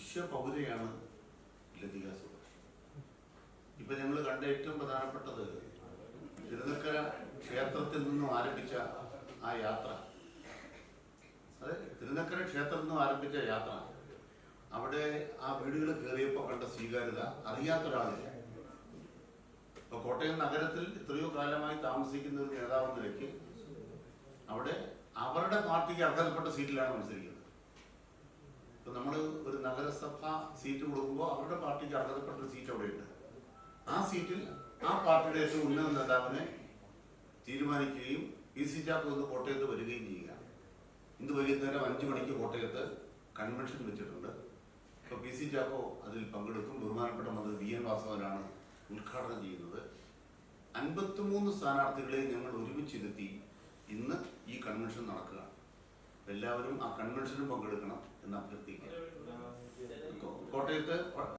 വിശ്വപൗരയാണ് ലതിക ഇപ്പൊ ഞങ്ങൾ കണ്ട ഏറ്റവും പ്രധാനപ്പെട്ടത് തിരുനക്കര ക്ഷേത്രത്തിൽ നിന്നും ആരംഭിച്ച ആ യാത്ര. അതെ തിരുനക്കര ക്ഷേത്രത്തിൽ നിന്നും ആരംഭിച്ച യാത്ര. അവിടെ ആ വീടുകൾ കയറിയപ്പോൾ കണ്ട സ്വീകാര്യത അറിയാത്ത ഒരാളില്ല ഇപ്പൊ കോട്ടയം നഗരത്തിൽ എത്രയോ കാലമായി താമസിക്കുന്ന ഒരു നേതാവെന്ന നിലയ്ക്ക് അവിടെ അവരുടെ പാർട്ടിക്ക് അർഹതപ്പെട്ട സീറ്റിലാണ് മത്സരിക്കുന്നത്. നഗരസഭ സീറ്റ് കൊടുക്കുമ്പോൾ അവരുടെ പാർട്ടിക്ക് അർഹതപ്പെട്ട സീറ്റ് അവിടെയുണ്ട്. ആ സീറ്റിൽ ആ പാർട്ടിയുടെ ഏറ്റവും ഉന്നത നേതാവിനെ തീരുമാനിക്കുകയും പി സി ചാക്കോ കോട്ടയത്ത് വരികയും ചെയ്യുക. ഇന്ന് വൈകുന്നേരം അഞ്ചു മണിക്ക് കോട്ടയത്ത് കൺവെൻഷൻ വെച്ചിട്ടുണ്ട്. ഇപ്പൊ പി സി ചാക്കോ അതിൽ പങ്കെടുക്കും. ബഹുമാനപ്പെട്ട മന്ത്രി വി എൻ വാസവനാണ് ഉദ്ഘാടനം ചെയ്യുന്നത്. അൻപത്തിമൂന്ന് സ്ഥാനാർത്ഥികളെ ഞങ്ങൾ ഒരുമിച്ചിരുത്തി ഇന്ന് ഈ കൺവെൻഷൻ നടക്കുക എല്ലാവരും ആ കൺവെൻഷനും പങ്കെടുക്കണം എന്ന് അഭ്യർത്ഥിക്കുക കോട്ടയത്ത്